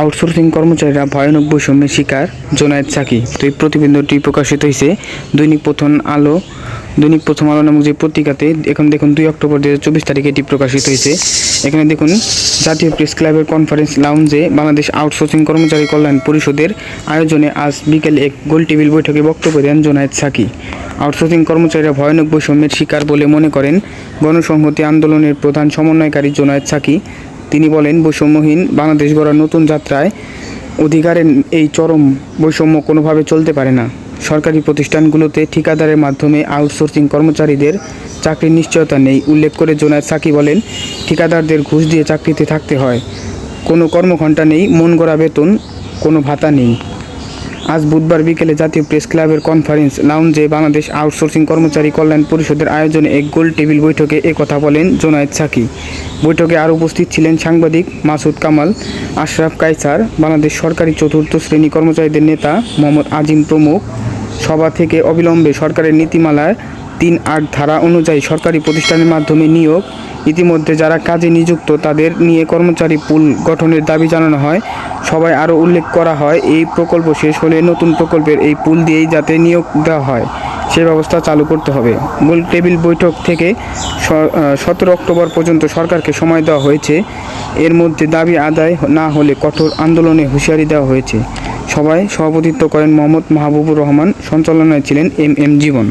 Outsourcing কর্মচারীরা ভয়ানক বৈষম্যের শিকার জোনায়েদ সাকি। তো এই প্রতিবেদনটি প্রকাশিত হয়েছে দৈনিক প্রথম আলো, দৈনিক প্রথম আলো নামক যে পত্রিকাতে। এখন দেখুন দুই অক্টোবর দু চব্বিশ তারিখে এটি প্রকাশিত হয়েছে। এখানে দেখুন, জাতীয় প্রেস ক্লাবের কনফারেন্স লাউঞ্জে বাংলাদেশ আউটসোর্সিং কর্মচারী কল্যাণ পরিষদের আয়োজনে আজ বিকেলে এক গোল টেবিল বৈঠকে বক্তব্য দেন জোনায়েদ সাকি। আউটসোর্সিং কর্মচারীরা ভয়ানক বৈষম্যের শিকার বলে মনে করেন। গণসংহতি আন্দোলনের প্রধান সমন্বয়কারী জোনায়েদ সাকি। তিনি বলেন, বৈষম্যহীন বাংলাদেশ গড়ার নতুন যাত্রায় অধিকারের এই চরম বৈষম্য কোনোভাবে চলতে পারে না। সরকারি প্রতিষ্ঠানগুলোতে ঠিকাদারের মাধ্যমে আউটসোর্সিং কর্মচারীদের চাকরির নিশ্চয়তা নেই। উল্লেখ করে জোনায়দ সাকি বলেন, ঠিকাদারদের ঘুষ দিয়ে চাকরিতে থাকতে হয়। কোনো কর্মঘণ্টা নেই, মন গড়া বেতন, কোনো ভাতা নেই। আজ বুধবার বিকেলে জাতীয় প্রেস ক্লাবের কনফারেন্স লাউঞ্জে বাংলাদেশ আউটসোর্সিং কর্মচারী কল্যাণ পরিষদের আয়োজনে এক গোল টেবিল বৈঠকে কথা বলেন জোনায়েদ সাকি। বৈঠকে আরও উপস্থিত ছিলেন সাংবাদিক মাসুদ কামাল, আশরাফ কাইসার বাংলাদেশ সরকারি চতুর্থ শ্রেণি কর্মচারীদের নেতা মোহাম্মদ আজিম প্রমুখ, সভা থেকে অবিলম্বে সরকারের নীতিমালায় তিন আট ধারা অনুযায়ী সরকারি প্রতিষ্ঠানের মাধ্যমে নিয়োগ ইতিমধ্যে যারা কাজে নিযুক্ত, তাদের নিয়ে কর্মচারী পুল গঠনের দাবি জানানো হয়। সবাই আরও উল্লেখ করা হয়, এই প্রকল্প শেষ হলে নতুন প্রকল্পের এই পুল দিয়েই যাতে নিয়োগ দেওয়া হয়, সে ব্যবস্থা চালু করতে হবে। গোল টেবিল বৈঠক থেকে সতেরো অক্টোবর পর্যন্ত সরকারকে সময় দেওয়া হয়েছে। এর মধ্যে দাবি আদায় না হলে কঠোর আন্দোলনে হুঁশিয়ারি দেওয়া হয়েছে। সবাই সভাপতিত্ব করেন মোহাম্মদ মাহবুবুর রহমান, সঞ্চালনায় ছিলেন এম এম জীবন।